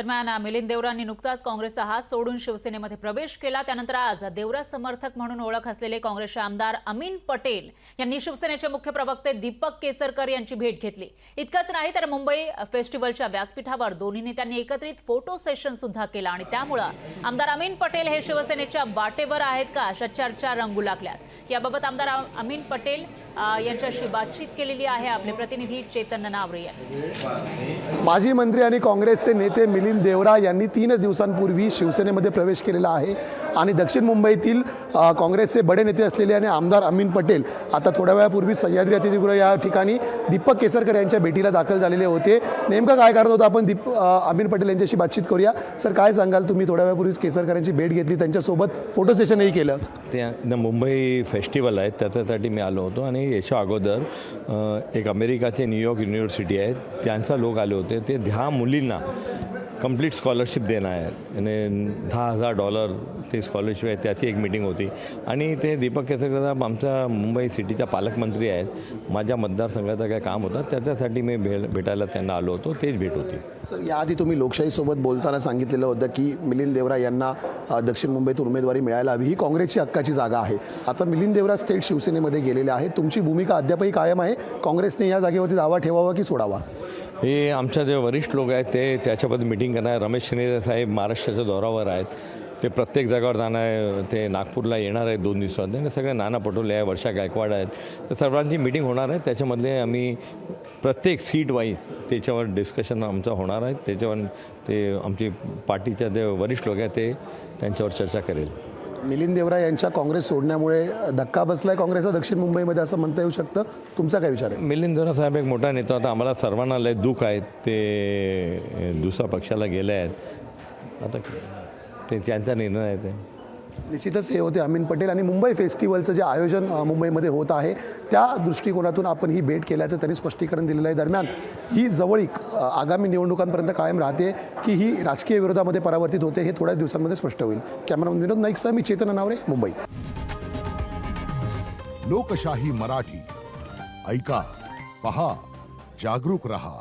दरम्यान मिलिंद देवरांनी नुकताच काँग्रेसचा हात सोडून शिवसेनेमध्ये प्रवेश केला. त्यानंतर आज देवरा समर्थक म्हणून ओळख असलेले काँग्रेसचे आमदार अमीन पटेल यांनी शिवसेनेचे मुख्य प्रवक्ते दीपक केसरकर यांची भेट घेतली. इतकंच नाही तर मुंबई फेस्टिवलच्या व्यासपीठावर दोन्ही नेत्यांनी एकत्रित फोटो सेशन सुद्धा केला आणि त्यामुळं आमदार अमीन पटेल हे शिवसेनेच्या वाटेवर आहेत का अशा चर्चा रंगू लागल्यात. याबाबत आमदार अमीन पटेल यांच्याशी बातचीत केलेली आहे. आपले प्रतिनिधी चेतन नावरे यांनी. माजी मंत्री आणि काँग्रेसचे नेते मिलिंद देवरा यांनी तीनच दिवसांपूर्वी शिवसेनेमध्ये प्रवेश केलेला आहे. आणि दक्षिण मुंबईतील काँग्रेसचे बडे नेते असलेले आणि आमदार अमीन पटेल आता थोड्या वेळापूर्वी सह्याद्री अतिथीगृह या ठिकाणी दीपक केसरकर यांच्या भेटीला दाखल झालेले होते. नेमकं काय करत होतं? आपण दीप अमीन पटेल यांच्याशी बातचीत करूया. सर काय सांगाल? तुम्ही थोड्या वेळापूर्वीच केसरकर यांची भेट घेतली त्यांच्यासोबत फोटो सेशनही केलं. ते मुंबई फेस्टिवल आहे त्याच्यासाठी मी आलो होतो. आणि याच्या अगोदर एक अमेरिकाचे न्यूयॉर्क युनिव्हर्सिटी आहे त्यांचा लोक आले होते ते दहा मुलींना कंप्लीट स्कॉलरशिप देणार आहेत. आणि दहा हजार डॉलर ते स्कॉलरशिप आहे त्याची एक मीटिंग होती. आणि ते दीपक केसरकर साहेब आमच्या मुंबई सिटीच्या पालकमंत्री आहेत. माझ्या मतदारसंघाचं काय काम होतं त्याच्यासाठी मी भेट भेटायला त्यांना आलो होतो तेच भेट होती. सर याआधी तुम्ही लोकशाहीसोबत बोलताना सांगितलेलं होतं की मिलिंद देवरा यांना दक्षिण मुंबईतून उमेदवारी मिळायला हवी. ही काँग्रेसची हक्काची जागा आहे. आता मिलिंद देवरा थेट शिवसेनेमध्ये गेलेले आहे तुमची भूमिका अद्यापही कायम आहे. काँग्रेसने या जागेवरती दावा ठेवावा की सोडावा? हे आमच्या जे वरिष्ठ लोक आहेत ते त्याच्याबद्दल मिटिंग करणार रमेश शिंदे साहेब महाराष्ट्राच्या दौऱ्यावर आहेत. ते प्रत्येक जागावर जाणार आहे. ते नागपूरला येणार आहेत दोन दिवसात. आणि सगळे नाना पटोले आहे वर्षा गायकवाड आहेत. तर सर्वांची मिटिंग होणार आहे. त्याच्यामधले आम्ही प्रत्येक सीट वाईज त्याच्यावर डिस्कशन आमचं होणार आहे. त्याच्यावर ते आमची पार्टीच्या जे वरिष्ठ लोक आहेत ते त्यांच्यावर चर्चा करेल. मिलिंद देवरा यांच्या काँग्रेस सोडण्यामुळे धक्का बसलाय काँग्रेसचा दक्षिण मुंबईमध्ये असं म्हणता येऊ शकतं. तुमचा काय विचार आहे? मिलिंद देवरा साहेब एक मोठा नेता आता आम्हाला सर्वांना लय दुःख आहे. ते दुसऱ्या पक्षाला गेले आहेत. आता ते त्यांचा निर्णय आहे ते. निश्चितच हे होते अमीन पटेल आणि मुंबई फेस्टिवलचं जे आयोजन मुंबईमध्ये होत आहे त्या दृष्टिकोनातून आपण ही भेट केल्याचं त्यांनी स्पष्टीकरण दिलेलं आहे. दरम्यान ही जवळीक आगामी निवडणुकांपर्यंत कायम राहते की ही राजकीय विरोधामध्ये परावर्तित होते हे थोड्या दिवसांमध्ये स्पष्ट होईल. कॅमेरामन विनोद नाईक सह मी चेतन अनावरे मुंबई. लोकशाही मराठी. ऐका पहा जागरूक रहा.